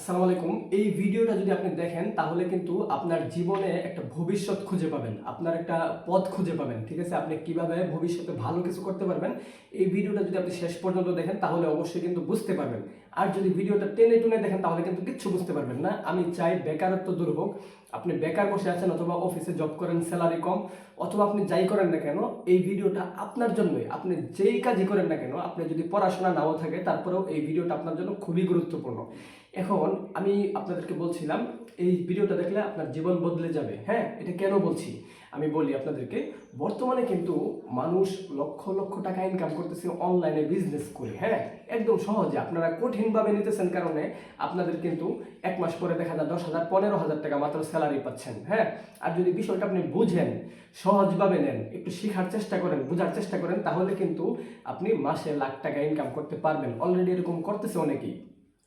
আসসালামু আলাইকুম। এই ভিডিওটা যদি আপনি দেখেন, তাহলে কিন্তু আপনার জীবনে একটা ভবিষ্যৎ খুঁজে পাবেন। আপনার একটা পথ খুঁজে পাবেন, ঠিক আছে? আপনি কীভাবে ভবিষ্যতে ভালো কিছু করতে পারবেন? এই ভিডিওটা যদি আপনি শেষ পর্যন্ত দেখেন, তাহলে অবশ্যই কিন্তু বুঝতে পারবেন। আর যদি ভিডিওটা টেনে টুনে দেখেন, তাহলে কিন্তু কিচ্ছু বুঝতে পারবেন না। আমি চাই বেকারত্ব দূর হোক। আপনি বেকার বসে আছেন অথবা অফিসে জব করেন স্যালারি কম, অথবা আপনি যাই করেন না কেন, এই ভিডিওটা আপনার জন্যই। আপনি যেই কাজই করেন না কেন, আপনি যদি পড়াশোনা নাও থাকে, তারপরেও এই ভিডিওটা আপনার জন্য খুবই গুরুত্বপূর্ণ। এখন আমি আপনাদেরকে বলছিলাম, এই ভিডিওটা দেখলে আপনার জীবন বদলে যাবে। হ্যাঁ এটা কেন বলছি? আমি বলি আপনাদেরকে, বর্তমানে কিন্তু মানুষ লক্ষ লক্ষ টাকা ইনকাম করতেছে অনলাইনে বিজনেস করে। হ্যাঁ একদম সহজে। আপনারা কঠিনভাবে নিতেছেন কারণে আপনাদের কিন্তু এক মাস পরে দেখা যায় দশ হাজার, পনেরো হাজার টাকা মাত্র স্যালারি পাচ্ছেন হ্যাঁ? আর যদি বিষয়টা আপনি বুঝেন, সহজভাবে নেন, একটু শেখার চেষ্টা করেন, বোঝার চেষ্টা করেন, তাহলে কিন্তু আপনি মাসে লাখ টাকা ইনকাম করতে পারবেন। অলরেডি এরকম করতেছে অনেকেই।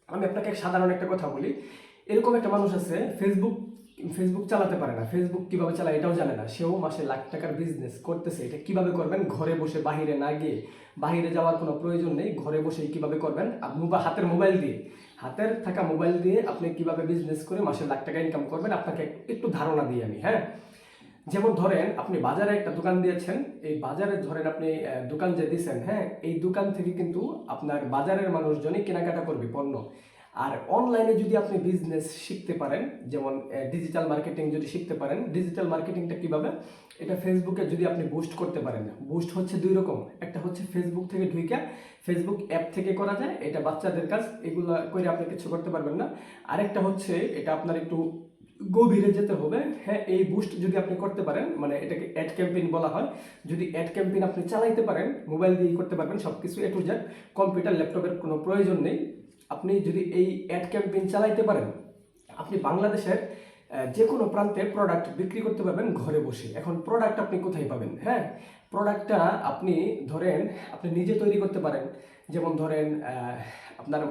আমি আপনাকে সাধারণ একটা কথা বলি। এরকম একটা মানুষ আছে ফেসবুক ফেসবুক চালাতে পারে না। ফেসবুক কীভাবে চালায় এটাও জানে না। সেও মাসে লাখ টাকার বিজনেস করতেছে। এটা কীভাবে করবেন? ঘরে বসে বাহিরে না গিয়ে। বাহিরে যাওয়ার কোনো প্রয়োজন নেই। ঘরে বসেই কীভাবে করবেন? হাতের মোবাইল দিয়ে। হাতের থাকা মোবাইল দিয়ে আপনি কীভাবে বিজনেস করে মাসে লাখ টাকা ইনকাম করবেন? আপনাকে একটু ধারণা দিই আমি হ্যাঁ? যেমন ধরেন, আপনি বাজারে একটা দোকান দিয়েছেন। এই বাজারে ধরেন আপনি দোকান যে দিয়েছেন হ্যাঁ? এই দোকান থেকে কিন্তু আপনার বাজারের মানুষজনই কেনাকাটা করবে পণ্য। আর অনলাইনে যদি আপনি বিজনেস শিখতে পারেন, যেমন ডিজিটাল মার্কেটিং যদি শিখতে পারেন ডিজিটাল মার্কেটিংটা কীভাবে? এটা ফেসবুকে যদি আপনি বুস্ট করতে পারেন। বুস্ট হচ্ছে দুই রকম। একটা হচ্ছে ফেসবুক থেকে ঢুইকা ফেসবুক অ্যাপ থেকে করা যায়, এটা বাচ্চাদের কাজ, এগুলো করে আপনি কিছু করতে পারবেন না। আরেকটা হচ্ছে, এটা আপনার একটু গভীরে যেতে হবে। হ্যাঁ এই বুস্ট যদি আপনি করতে পারেন মানে এটাকে অ্যাড ক্যাম্পেইন বলা হয়, যদি অ্যাড ক্যাম্পেইন আপনি চালাইতে পারেন মোবাইল দিয়ে করতে পারবেন সব কিছু এ টু কম্পিউটার ল্যাপটপের কোনো প্রয়োজন নেই। আপনি যদি এই অ্যাড ক্যাম্পেইন চালাইতে পারেন, আপনি বাংলাদেশের যে কোনো প্রান্তে প্রোডাক্ট বিক্রি করতে পারবেন ঘরে বসে। এখন প্রোডাক্ট আপনি কোথায় পাবেন? হ্যাঁ প্রোডাক্টটা আপনি ধরেন, আপনি নিজে তৈরি করতে পারেন। যেমন ধরেন আপনার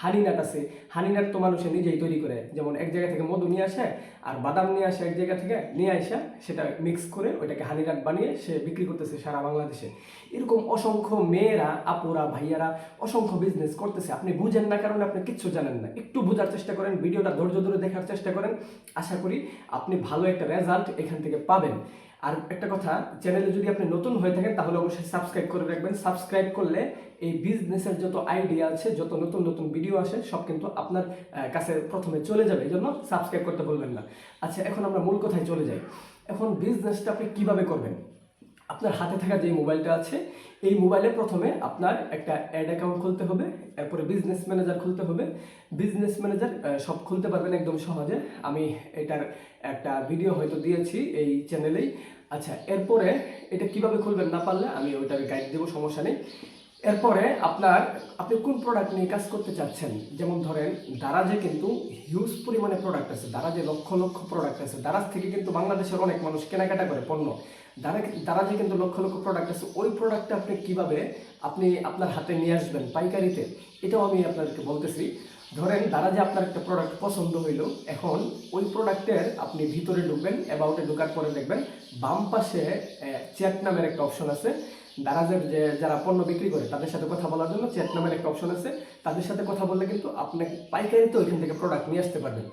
হানি নাট আছে। হানি নাট তো মানুষে নিজেই তৈরি করে। যেমন এক জায়গা থেকে মধু নিয়ে আসে আর বাদাম নিয়ে আসে এক জায়গা থেকে, নিয়ে আসে সেটা মিক্স করে ওইটাকে হানি নাট বানিয়ে সে বিক্রি করতেছে সারা বাংলাদেশে। এরকম অসংখ্য মেয়েরা, আপুরা, ভাইয়ারা অসংখ্য বিজনেস করতেছে। আপনি বুঝেন না কারণে আপনি কিচ্ছু জানেন না। একটু বোঝার চেষ্টা করেন, ভিডিওটা ধৈর্য ধরে দেখার চেষ্টা করেন। আশা করি আপনি ভালো একটা রেজাল্ট এখান থেকে পাবেন। আর একটা কথা চ্যানেলে যদি আপনি নতুন হয়ে থাকেন, তাহলে অবশ্যই সাবস্ক্রাইব করে রাখবেন। সাবস্ক্রাইব করলে এই বিজনেসের যত আইডিয়া আছে, যত নতুন নতুন ভিডিও আসে, সব কিন্তু আপনার কাছে প্রথমে চলে যাবে। এই জন্য সাবস্ক্রাইব করতে বলবেন না। আচ্ছা এখন আমরা মূল কথায় চলে যাই। এখন বিজনেসটা আপনি কীভাবে করবেন? আপনার হাতে থাকা যে মোবাইলটা আছে, এই মোবাইলে প্রথমে আপনার একটা অ্যাড অ্যাকাউন্ট খুলতে হবে, এরপরে বিজনেস ম্যানেজার খুলতে হবে। বিজনেস ম্যানেজার সব খুলতে পারবেন একদম সহজে। আমি এটার একটা ভিডিও হয়তো দিয়েছি এই চ্যানেলেই আচ্ছা এরপরে এটা কীভাবে খুলবেন না পারলে আমি ওইটার গাইড দেবো, সমস্যা নেই। এরপরে আপনার, আপনি কোন প্রোডাক্ট নিয়ে কাজ করতে চাচ্ছেন? যেমন ধরেন, দারাজে কিন্তু হিউজ পরিমাণে প্রোডাক্ট আছে। দারাজে লক্ষ লক্ষ প্রোডাক্ট আছে। দারাজ থেকে কিন্তু বাংলাদেশের অনেক মানুষ কেনাকাটা করে পণ্য। দারা দারাজে কিন্তু লক্ষ লক্ষ প্রোডাক্ট আছে। ওই প্রোডাক্টটা আপনি কীভাবে আপনি আপনার হাতে নিয়ে আসবেন পাইকারিতে? এটাও আমি আপনাদেরকে বলতেছি। ধরেন, দারাজে আপনার একটা প্রোডাক্ট পছন্দ হইল। এখন ওই প্রোডাক্টের আপনি ভিতরে ঢুকবেন অ্যাবাউটে ঢোকার পরে দেখবেন বাম পাশে চ্যাট নামের একটা অপশন আছে। দারাজের যে যারা পণ্য বিক্রি করে, তাদের সাথে কথা বলার জন্য চ্যাট নামের একটা অপশন আছে। তাদের সাথে কথা বললে কিন্তু আপনি পাইকারিতে ওইখান থেকে প্রোডাক্ট নিয়ে আসতে পারবেন।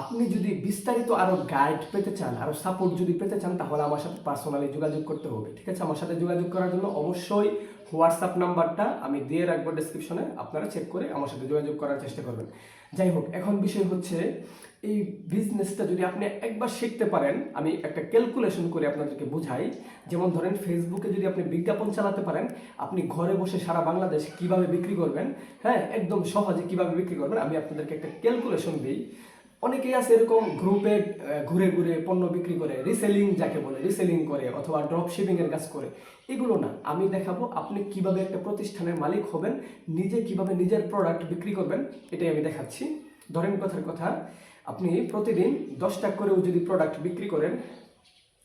আপনি যদি বিস্তারিত আরও গাইড পেতে চান আরও সাপোর্ট যদি পেতে চান, তাহলে আমার সাথে পার্সোনালি যোগাযোগ করতে হবে, ঠিক আছে? আমার সাথে যোগাযোগ করার জন্য অবশ্যই হোয়াটসঅ্যাপ নাম্বারটা আমি দিয়ে রাখব ডিসক্রিপশনে আপনারা চেক করে আমার সাথে যোগাযোগ করার চেষ্টা করবেন। যাই হোক, এখন বিষয় হচ্ছে এই বিজনেসটা যদি আপনি একবার শিখতে পারেন, আমি একটা ক্যালকুলেশন করে আপনাদেরকে বুঝাই। যেমন ধরেন ফেসবুকে যদি আপনি বিজ্ঞাপন চালাতে পারেন, আপনি ঘরে বসে সারা বাংলাদেশ কীভাবে বিক্রি করবেন হ্যাঁ একদম সহজে কীভাবে বিক্রি করবেন, আমি আপনাদেরকে একটা ক্যালকুলেশন দিই। অনেকেই আছে এরকম গ্রুপে ঘুরে ঘুরে পণ্য বিক্রি করে রিসেলিং যাকে বলে রিসেলিং করে, অথবা ড্রপ শিপিং এর কাজ করে। এগুলো না, আমি দেখাবো আপনি কীভাবে একটা প্রতিষ্ঠানের মালিক হবেন, নিজে কীভাবে নিজের প্রোডাক্ট বিক্রি করবেন, এটাই আমি দেখাচ্ছি। ধরেন কথার কথা আপনি প্রতিদিন দশটা করেও যদি প্রোডাক্ট বিক্রি করেন,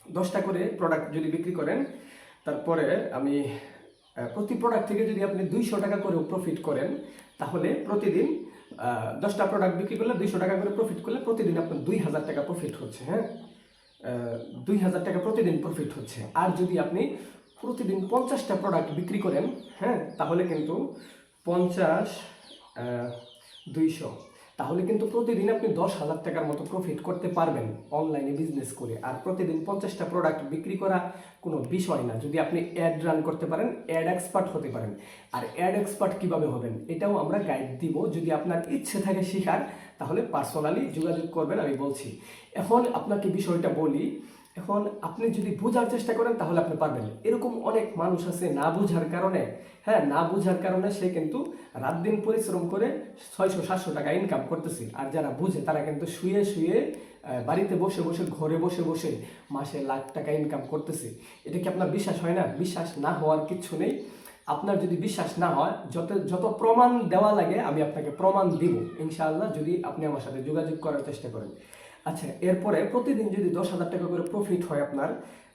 দশটা করে প্রোডাক্ট যদি বিক্রি করেন, তারপরে আমি প্রতি প্রোডাক্ট থেকে যদি আপনি দুইশো টাকা করেও প্রফিট করেন, তাহলে প্রতিদিন দশটা প্রোডাক্ট বিক্রি করলে দুইশো টাকা করে প্রফিট করলে প্রতিদিন আপনার দুই হাজার টাকা প্রফিট হচ্ছে হ্যাঁ? দুই হাজার টাকা প্রতিদিন প্রফিট হচ্ছে। আর যদি আপনি প্রতিদিন পঞ্চাশটা প্রোডাক্ট বিক্রি করেন হ্যাঁ? তাহলে কিন্তু পঞ্চাশ দুইশো। তাহলে কিন্তু প্রতিদিন আপনি দশ হাজার টাকার মতো প্রফিট করতে পারবেন অনলাইনে বিজনেস করে। আর প্রতিদিন পঞ্চাশটা প্রোডাক্ট বিক্রি করা কোনো বিষয় না। যদি আপনি অ্যাড রান করতে পারেন অ্যাড এক্সপার্ট হতে পারেন। আর অ্যাড এক্সপার্ট কীভাবে হবেন, এটাও আমরা গাইড দিব। যদি আপনার ইচ্ছে থাকে শেখার, তাহলে পার্সোনালি যোগাযোগ করবেন, আমি বলছি। এখন আপনাকে বিষয়টা বলি এখন আপনি যদি বোঝার চেষ্টা করেন, তাহলে আপনি পারবেন। এরকম অনেক মানুষ আছে না বোঝার কারণে। হ্যাঁ না বোঝার কারণে সে কিন্তু রাত দিন পরিশ্রম করে ছয়শো, সাতশো টাকা ইনকাম করতেছে। আর যারা বুঝে, তারা কিন্তু শুয়ে শুয়ে বাড়িতে বসে বসে, ঘরে বসে বসে মাসে লাখ টাকা ইনকাম করতেছে। এটা কি আপনার বিশ্বাস হয় না? বিশ্বাস না হওয়ার কিচ্ছু নেই। আপনার যদি বিশ্বাস না হয়, যত যত প্রমাণ দেওয়া লাগে, আমি আপনাকে প্রমাণ দিব। ইনশাআল্লাহ যদি আপনি আমার সাথে যোগাযোগ করার চেষ্টা করেন। আচ্ছা এরপরে প্রতিদিন যদি দশ হাজার টাকা করে প্রফিট হয় আপনার,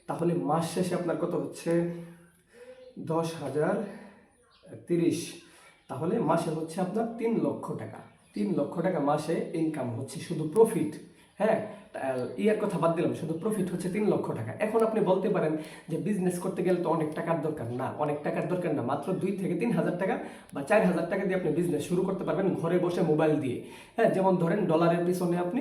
তাহলে মাস শেষে আপনার কত হচ্ছে? দশ হাজার তিরিশ। তাহলে মাসে হচ্ছে আপনার তিন লক্ষ টাকা। তিন লক্ষ টাকা মাসে ইনকাম হচ্ছে, শুধু প্রফিট হ্যাঁ? ইয়ার কথা বাদ দিলাম, শুধু প্রফিট হচ্ছে তিন লক্ষ টাকা। এখন আপনি বলতে পারেন যে বিজনেস করতে গেলে তো অনেক টাকার দরকার। না, অনেক টাকার দরকার না, মাত্র দুই থেকে তিন হাজার টাকা বা চার হাজার টাকা দিয়ে আপনি বিজনেস শুরু করতে পারবেন ঘরে বসে মোবাইল দিয়ে। হ্যাঁ যেমন ধরেন ডলারের পিছনে আপনি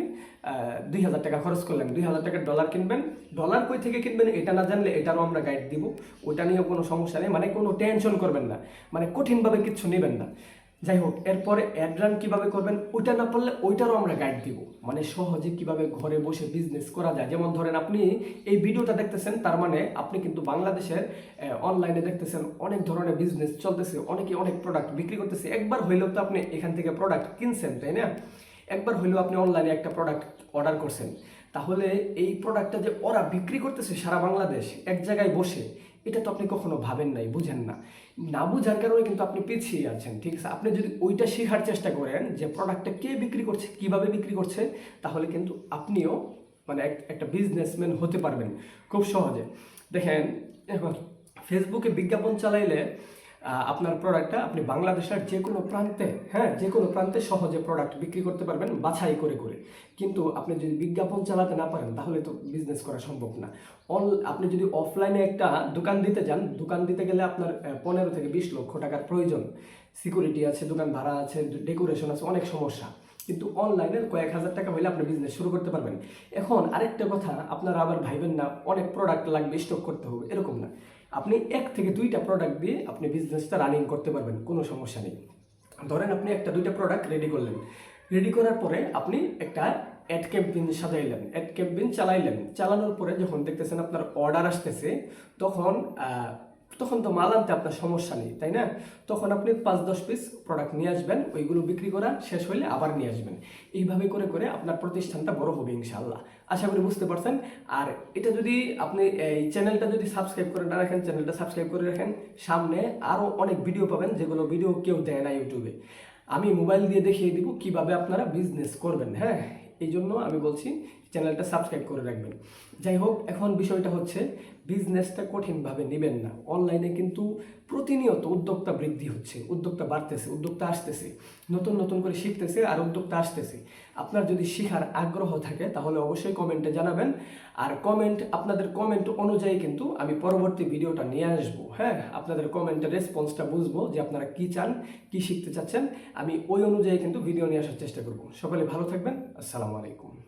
দুই হাজার টাকা খরচ করলেন, দুই হাজার টাকার ডলার কিনবেন। ডলার কই থেকে কিনবেন এটা না জানলে এটারও আমরা গাইড দিব। ওটা নিয়েও কোনো সমস্যা নেই মানে কোনো টেনশন করবেন না মানে কঠিনভাবে কিচ্ছু নেবেন না। যাই হোক, এরপরে অ্যাড রান কীভাবে করবেন, ওইটা না পারলে ওইটারও আমরা গাইড দিব। মানে সহজে কীভাবে ঘরে বসে বিজনেস করা যায়? যেমন ধরেন আপনি এই ভিডিওটা দেখতেছেন, তার মানে আপনি কিন্তু বাংলাদেশের অনলাইনে দেখতেছেন অনেক ধরনের বিজনেস চলতেছে, অনেকে অনেক প্রোডাক্ট বিক্রি করতেছে। একবার হইলেও তো আপনি এখান থেকে প্রোডাক্ট কিনছেন, তাই না? একবার হইলেও আপনি অনলাইনে একটা প্রোডাক্ট অর্ডার করছেন। তাহলে এই প্রোডাক্টটা যে ওরা বিক্রি করতেছে সারা বাংলাদেশ, এক জায়গায় বসে, এটা তো আপনি কখনো ভাবেন নাই, বুঝেন না। না বুঝার কারণে কিন্তু আপনি পিছিয়ে আছেন, ঠিক আছে? আপনি যদি ওইটা শেখার চেষ্টা করেন যে প্রোডাক্টটা কে বিক্রি করছে, কীভাবে বিক্রি করছে, তাহলে কিন্তু আপনিও মানে এক- একটা বিজনেসম্যান হতে পারবেন, খুব সহজে। দেখেন, এখন ফেসবুকে বিজ্ঞাপন চালাইলে আপনার প্রোডাক্টটা আপনি বাংলাদেশের যে কোনো প্রান্তে হ্যাঁ যে কোনো প্রান্তে সহজে প্রোডাক্ট বিক্রি করতে পারবেন, বাছাই করে করে। কিন্তু আপনি যদি বিজ্ঞাপন চালাতে না পারেন, তাহলে তো বিজনেস করা সম্ভব না। অন, আপনি যদি অফলাইনে একটা দোকান দিতে যান, দোকান দিতে গেলে আপনার পনেরো থেকে বিশ লক্ষ টাকার প্রয়োজন। সিকিউরিটি আছে, দোকান ভাড়া আছে ডেকোরেশন আছে, অনেক সমস্যা। কিন্তু অনলাইনে কয়েক হাজার টাকা হলে আপনি বিজনেস শুরু করতে পারবেন। এখন আরেকটা কথা, আপনারা আবার ভাইবেন না, অনেক প্রোডাক্ট লাগবে স্টক করতে হবে, এরকম না। আপনি এক থেকে দুইটা প্রোডাক্ট দিয়ে আপনি বিজনেসটা রানিং করতে পারবেন, কোনো সমস্যা নেই। ধরেন আপনি একটা, দুইটা প্রোডাক্ট রেডি করলেন। রেডি করার পরে আপনি একটা অ্যাড ক্যাম্পেইন সাজাইলেন অ্যাড ক্যাম্পেইন চালাইলেন। চালানোর পরে যখন দেখতেছেন আপনার অর্ডার আসতেছে, তখন তখন তো মাল আনতে আপনার সমস্যা নেই, তাই না? তখন আপনি পাঁচ দশ পিস প্রোডাক্ট নিয়ে আসবেন, ওইগুলো বিক্রি করা শেষ হলে আবার নিয়ে আসবেন। এইভাবে করে করে আপনার প্রতিষ্ঠানটা বড় হবে ইনশাল্লাহ আশা করি বুঝতে পারছেন। আর এটা যদি আপনি এই চ্যানেলটা যদি সাবস্ক্রাইব করে না রাখেন, চ্যানেলটা সাবস্ক্রাইব করে রাখেন, সামনে আরও অনেক ভিডিও পাবেন, যেগুলো ভিডিও কেউ দেয় না ইউটিউবে আমি মোবাইল দিয়ে দেখিয়ে দিব কীভাবে আপনারা বিজনেস করবেন হ্যাঁ? এই জন্য আমি বলছি চ্যানেলটা সাবস্ক্রাইব করে রাখবেন। যাই হোক, এখন বিষয়টা হচ্ছে বিজনেসটা কঠিনভাবে নেবেন না। অনলাইনে কিন্তু প্রতিনিয়ত উদ্যোক্তা বৃদ্ধি হচ্ছে, উদ্যোক্তা বাড়তেছে, উদ্যোক্তা আসতেছে, নতুন নতুন করে শিখতেছে আর উদ্যোক্তা আসতেছে। আপনার যদি শেখার আগ্রহ থাকে তাহলে অবশ্যই কমেন্টে জানাবেন। আর কমেন্ট, আপনাদের কমেন্ট অনুযায়ী কিন্তু আমি পরবর্তী ভিডিওটা নিয়ে আসব। হ্যাঁ আপনাদের কমেন্টের রেসপন্সটা বুঝব যে আপনারা কি চান, কি শিখতে চাচ্ছেন। আমি ওই অনুযায়ী কিন্তু ভিডিও নিয়ে আসার চেষ্টা করব। সকলে ভালো থাকবেন। আসসালামু Assalamualaikum.